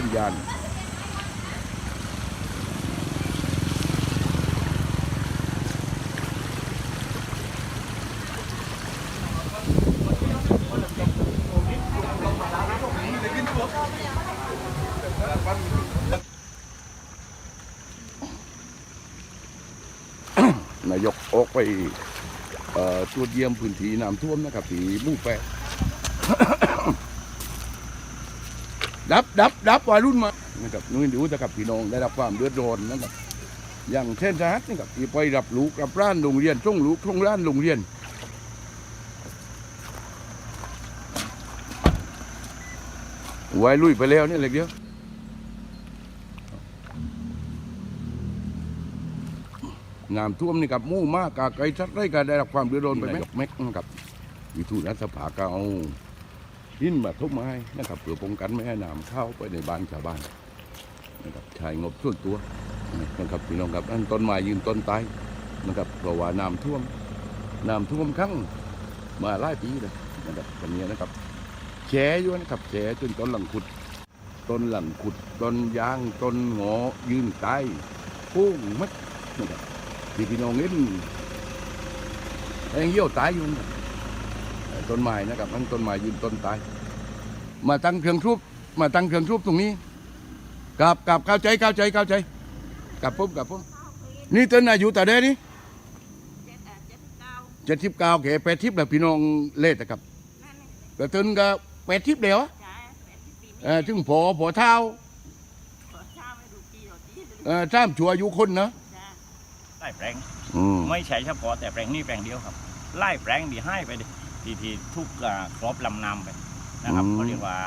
สัญญาณนายกออกไปตรวจเยี่ยมพื้นที่น้ำท่วมนะครับที่มู่แปด ดับดับดับวัยรุ่นมานะครับนู่นดูนะครับพี่น้องได้รับความเดือดร้อนนะครับอย่างเช่นทหารนะครับที่ไปรับลูกรับร้านโรงเรียนส่งลูกส่งร้านโรงเรียนไว้ลุยไปแล้วนี่เลยเดียวน้ำท่วมนี่กับหมู่มากกาไก่ชัดไรก็ได้รับความเดือดร้อนไปไหมแม็กนะครับวิทูรัฐสภาก็เอา หินมาทุบไม้นะครับเพื่อป้องกันไม่ให้น้ำเข้าไปในบ้านชาวบ้านนะครับใช้งบส่วนตัวนะครับพี่น้องครับอันต้นไม้ยืนต้นตายนะครับเพราะว่าน้ำท่วมน้ำท่วมครั้งมาหลายปีเลยนะครับวันนี้นะครับแฉอยู่นะครับแฉจนต้นหลังขุดต้นหลังขุดต้นยางต้นหงอยืนตายพุ่งมัดนะครับที่พี่น้องเห็นแองเยี่ยวตายอยู่ ต้นไม้นะครับมันต้นไม้ยืนต้นตาย มาตั้งเครื่องทุบมาตั้งเครื่องทุบตรงนี้กับกับเข้าใจเข้าใจเข้าใจกับผมกับผมนี่ต้นอายุแต่เด้นี่เจ็ดสิบเก้าแก่แปดทิพย์แล้วพี่น้องเล่นะครับแต่ต้นก็แปดทิพย์เดียวอะเออถึงพอพอเท้าเออจ้ามชัวอายุคนเนาะไล่แปลงอืมไม่ใช่เฉพาะแต่แปลงนี้แปลงเดียวครับไล่แปลงดีให้ไปดิ ทีทีทุกอ่าครอบลำน้ำไปนะครับเขาเรียกว่า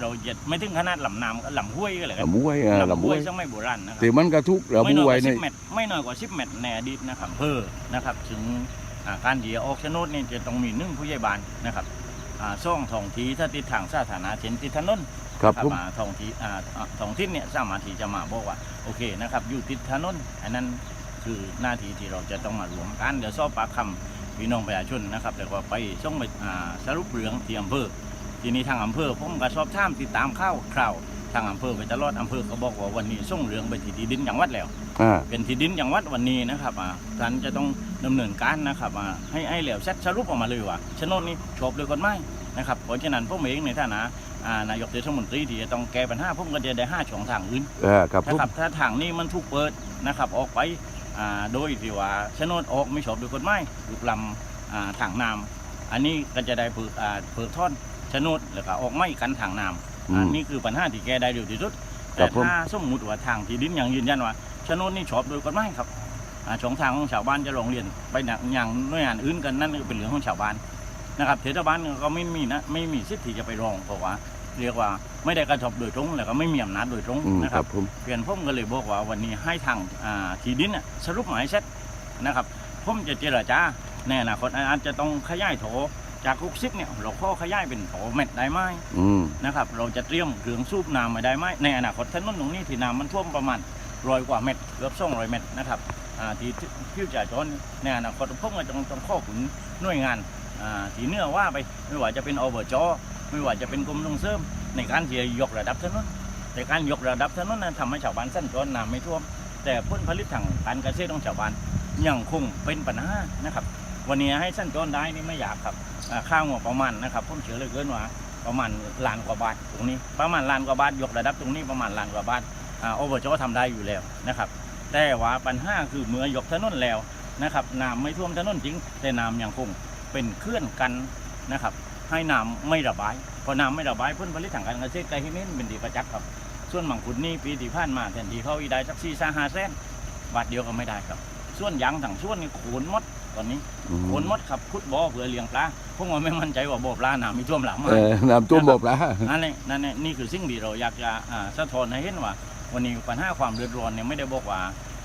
เราจะไม่ถึงขนาดลำน้ำก็ลำห้วยก็เลยครับลำบวยอะลำบห้ววยยสมัยโบราณนะครัแต่มันก็ทุกระไม่บุน้อยกไว้ว่าในสิบเมตรไม่น้อยกว่าสิบเมตรในอดีตนะครับเพื่อนะครับถึงอ่าการที่จะออกโฉนดนี่จะต้องมีหนึ่งผู้ใหญ่บ้านนะครับอ่าซ่องท้องทีถ้าติดทางสาธารณะเช่นติดถนนครับผมอ่าท้องที่อ่าอ่าท้องที่เนี่ยสามารถที่จะมาบอกว่าโอเคนะครับอยู่ติดถนนอันนั้นคือหน้าที่ที่เราจะต้องมารวมกันเดี๋ยวสอบปากคำ พี่น้องประชาชนนะครับ แล้วก็ไปส่งไปอ่าสรุปเรื่องที่อำเภอทีนี้ทางอำเภอผมก็สอบถามติดตามข่าวคราวทางอำเภอไปตลอดอำเภอเขาบอกว่าวันนี้ส่งเรื่องไปที่ที่ดินจังหวัดแล้วอ่าเป็นที่ดินจังหวัดวันนี้นะครับอ่าท่านจะต้องดำเนินการนะครับอ่าให้ให้เหลวเซตสรุปออกมาเลยว่าโฉนดนี้ชอบเลยกฎหมายนะครับเพราะฉะนั้นผมเองในฐานะอ่านายกเทศมนตรีที่จะต้องแก้ปัญหาผมก็จะได้ห้าช่องทางอื่นเออครับผมนะครับถ้าทางนี้มันถูกเปิดนะครับออกไปอ่า โดยที่ว่าโฉนดออกไม่ชอบด้วยกฎหมายลุกลำอ่าทางน้ำอันนี้ก็จะได้เปิดอ่าเปิดท่อนโฉนดแล้วก็ออกไม่กันทางน้ำอือัมนนี้คือปัญหาที่แก้ได้เร็วที่สุดครัแต่บผมถ้าสมมติว่าทางที่ดินยังยืนยันว่าโฉนดนี่ชอบโดยกฎหมายครับอ่าช่องทางของชาวบ้านจะร้องเรียนไปอย่างหน่วยงานอื่นกันนั่นก็เป็นเรื่องของชาวบ้านนะครับเทศบาลก็ไม่มีนะไม่มีสิทธิ์ที่จะไปร้องเพราะว่า เรียกว่า ไม่ได้กระทบโดยตรงแล้วก็ไม่มีอำนาจโดยตรงอืมนะคครัรับบผมเปลี่ยนผมก็เลยบอกว่าวันนี้ให้ทางอ่าที่ดินน่ะสรุปหมายเสร็จนะครับผมจะเจรจาในอนาคตอาจจะต้องขยายโถจากคุกซิกเนี่ยเราข้อขยายเป็นโถเม็ดได้ไหม อืม นะครับเราจะเตรียมเครื่องสูบน้ำมาได้ไหมในอนาคตถนนตรงนี้ที่น้ำมันท่วมประมาณร้อยกว่าเมตรเกือบสองร้อยเมตรนะครับอ่าที่ที่จะจนในอนาคตผมก็ต้องต้องข้อขุนหน่วยงานอ่าที่เหนื้อว่าไปไม่ว่าจะเป็นอบจไม่ว่าจะเป็นกรมส่งเสริม ในการที่จะยกระดับถนนแต่การยกระดับถนนนั้นทำให้ชาวบ้านสั้นจรน้ำไม่ท่วม แต่ผลผลิตทางการเกษตรของชาวบ้านยังคงเป็นปัญหานะครับ วันนี้ให้สั้นจรได้นี่ไม่อยากครับอ่าค่างบประมาณนะครับผมเชื่อเลยเกินว่าประมาณล้านกว่าบาทตรงนี้ ประมาณล้านกว่าบาทยกระดับตรงนี้ประมาณล้านกว่าบาทอ่าอบจทำได้อยู่แล้วนะครับ แต่ว่าปัญหาคือเมื่อยกถนนแล้วนะครับน้ำไม่ท่วมถนนจริง แต่น้ำยังคงเป็นเคลื่อนกันนะครับ ให้น้ำไม่ระบาย พอน้ำไม่ระบายผลผลิตทางการเกษตรไกลที่นี่เป็นดีประจักษ์ครับ ส่วนมังคุดนี่ปีที่ผ่านมาแทนที่เขาอีได้สักสี่สาห้าแสนบาทเดียวก็ไม่ได้ครับ ส่วนยางถังส่วนนี่โขนหมดตอนนี้อืมโขนหมดครับขุดบ่อเพื่อเลี้ยงปลาผมว่าไม่มั่นใจว่าบ่อปลาน้ำมีท่วมหลังมาเออน้ำท่วมบอกแล้วนั่นแหละนั่นแหละนี่คือสิ่งที่เราอยากจะอ่าสะท้อนให้เห็นว่า วันนี้ปัญหาความเดือดร้อนเนี่ยไม่ได้บอกว่า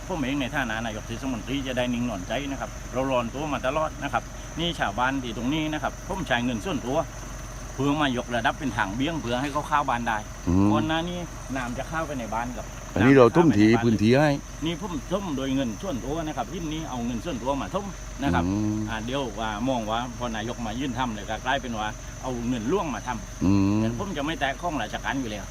ผมเองในฐานะนายกเทศมนตรีจะได้นิ่งนอนใจนะครับเราร้อนตัวมาตลอดนะครับ นี่ชาวบ้านที่ตรงนี้นะครับผมใช้เงินส่วนตัวเพื่อมายกระดับเป็นถังเบี้ยงเพื่อให้เขาเข้าบ้านได้อืม ก่อนหน้านี้น้ำจะเข้าไปในบ้านกับอันนี้เราทุ่มทีำจะเข้าไปในบ้พื้นที่ให้นี่ผมทุ่มโดยเงินส่วนตัวนะครับที่นี้เอาเงินส่วนตัวมาทุ่มนะครับอืมอ่าเดี๋ยวว่ามองว่าพอนายกมายื่นทำเลยก็กลายเป็นว่าเอาเงินล่วงมาทำอืม แต่ผมจะไม่แตะข้องราชการอยู่แล้ว